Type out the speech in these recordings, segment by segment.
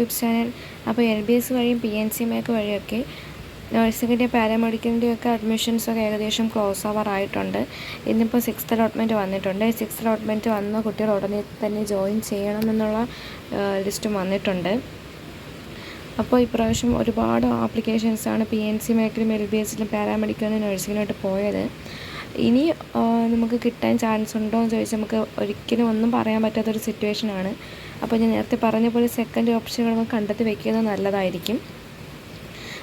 YouTube channel അപ്പോൾ L B S വഴിയും P N C make വഴിയൊക്കെ നഴ്സിംഗിന്റെ പാരാമെഡിക്കലിന്റെ ഒക്കെ അഡ്മിഷൻസ് ഒക്കെ ഏകദേശം ക്ലോസ് ഓവർ ആയിട്ടുണ്ട്. ഇന്നിപ്പോൾ സിക്സ്ത് അലോട്ട്മെന്റ് വന്നിട്ടുണ്ട്. സിക്സ്ത് അലോട്ട്മെന്റ് വന്ന കുട്ടികൾ ഉടനെ തന്നെ ജോയിൻ ചെയ്യണമെന്നുള്ള ലിസ്റ്റും വന്നിട്ടുണ്ട്. അപ്പോൾ ഇപ്രാവശ്യം ഒരുപാട് ആപ്ലിക്കേഷൻസാണ് പി എൻ സി മേഖലയും എൽ ബി എസിലും പാരാമെഡിക്കലിനും നഴ്സിങ്ങിനായിട്ട് പോയത്. ഇനി നമുക്ക് കിട്ടാൻ ചാൻസ് ഉണ്ടോ എന്ന് ചോദിച്ചാൽ നമുക്ക് ഒരിക്കലും ഒന്നും പറയാൻ പറ്റാത്തൊരു സിറ്റുവേഷനാണ് അപ്പോൾ ഞാൻ നേരത്തെ പറഞ്ഞ പോലെ സെക്കൻഡ് ഓപ്ഷനുകൾ കണ്ടെത്തി വെക്കുന്നത് നല്ലതായിരിക്കും.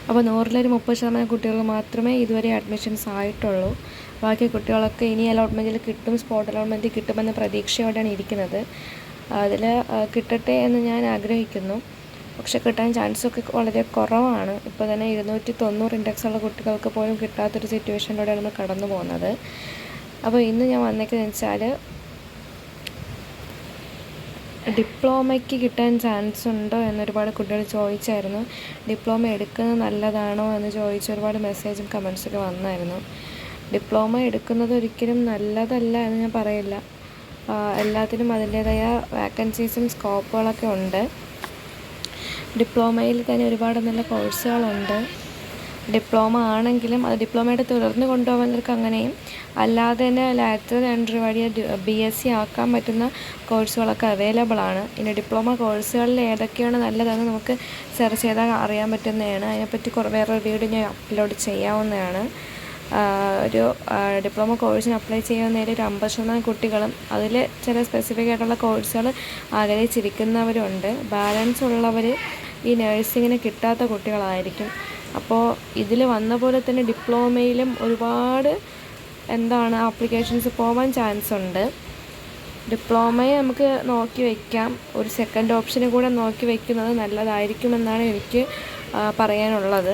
അപ്പോൾ നൂറിലൊരു മുപ്പത് ശതമാനം കുട്ടികൾ മാത്രമേ ഇതുവരെ അഡ്മിഷൻസ് ആയിട്ടുള്ളൂ. ബാക്കി കുട്ടികളൊക്കെ ഇനി അലോട്ട്മെന്റിൽ കിട്ടും സ്പോട്ട് അലോട്ട്മെന്റിൽ കിട്ടുമെന്ന പ്രതീക്ഷയോടെയാണ് ഇരിക്കുന്നത്. അതിൽ കിട്ടട്ടെ എന്ന് ഞാൻ ആഗ്രഹിക്കുന്നു. പക്ഷെ കിട്ടാൻ ചാൻസൊക്കെ വളരെ കുറവാണ്. ഇപ്പോൾ തന്നെ ഇരുന്നൂറ്റി തൊണ്ണൂറ് ഇൻഡെക്സ് ഉള്ള കുട്ടികൾക്ക് പോലും കിട്ടാത്തൊരു സിറ്റുവേഷനിലൂടെയാണ് നമ്മൾ കടന്നു പോകുന്നത് അപ്പോൾ ഇന്ന് ഞാൻ വന്നേക്കുന്നത് വെച്ചാൽ ഡിപ്ലോമയ്ക്ക് കിട്ടാൻ ചാൻസ് ഉണ്ടോ എന്നൊരുപാട് കുട്ടികൾ ചോദിച്ചായിരുന്നു. ഡിപ്ലോമ എടുക്കുന്നത് നല്ലതാണോ എന്ന് ചോദിച്ച ഒരുപാട് മെസ്സേജും കമൻസൊക്കെ വന്നായിരുന്നു. ഡിപ്ലോമ എടുക്കുന്നത് ഒരിക്കലും നല്ലതല്ല എന്ന് ഞാൻ പറയില്ല. എല്ലാത്തിനും അതിന്റേതായ വാക്കൻസീസും സ്കോപ്പുകളൊക്കെ ഉണ്ട്. ഡിപ്ലോമയിൽ തന്നെ ഒരുപാട് നല്ല കോഴ്സുകളുണ്ട് ഡിപ്ലോമ ആണെങ്കിലും അത് ഡിപ്ലോമയുടെ തുടർന്ന് കൊണ്ടുപോകുന്നവർക്ക് അങ്ങനെയും അല്ലാതെ തന്നെ ലാറ്ററൽ എൻട്രി വഴി ബി എസ് സി ആക്കാൻ പറ്റുന്ന കോഴ്സുകളൊക്കെ അവൈലബിൾ ആണ്. ഇനി ഡിപ്ലോമ കോഴ്സുകളിൽ ഏതൊക്കെയാണ് നല്ലതെന്ന് നമുക്ക് സെർച്ച് ചെയ്താൽ അറിയാൻ പറ്റുന്നതാണ്. അതിനെപ്പറ്റി കുറേ വേറൊരു വീഡിയോ ഞാൻ അപ്ലോഡ് ചെയ്യാവുന്നതാണ്. ഒരു ഡിപ്ലോമ കോഴ്സിന് അപ്ലൈ ചെയ്യുന്നതിൽ ഒരു അമ്പത് ശതമാനം കുട്ടികളും അതിൽ ചില സ്പെസിഫിക് ആയിട്ടുള്ള കോഴ്സുകൾ ആഗ്രഹിച്ചിരിക്കുന്നവരുണ്ട്. ബാലൻസ് ഉള്ളവർ ഈ നഴ്സിങ്ങിന് കിട്ടാത്ത കുട്ടികളായിരിക്കും. അപ്പോൾ ഇതിൽ വന്ന പോലെ തന്നെ ഡിപ്ലോമയിലും ഒരുപാട് എന്താണ് ആപ്ലിക്കേഷൻസ് പോകാൻ ചാൻസ് ഉണ്ട്. ഡിപ്ലോമയെ നമുക്ക് നോക്കി വയ്ക്കാം ഒരു സെക്കൻഡ് ഓപ്ഷന് കൂടെ നോക്കി വയ്ക്കുന്നത് നല്ലതായിരിക്കുമെന്നാണ് എനിക്ക് പറയാനുള്ളത്.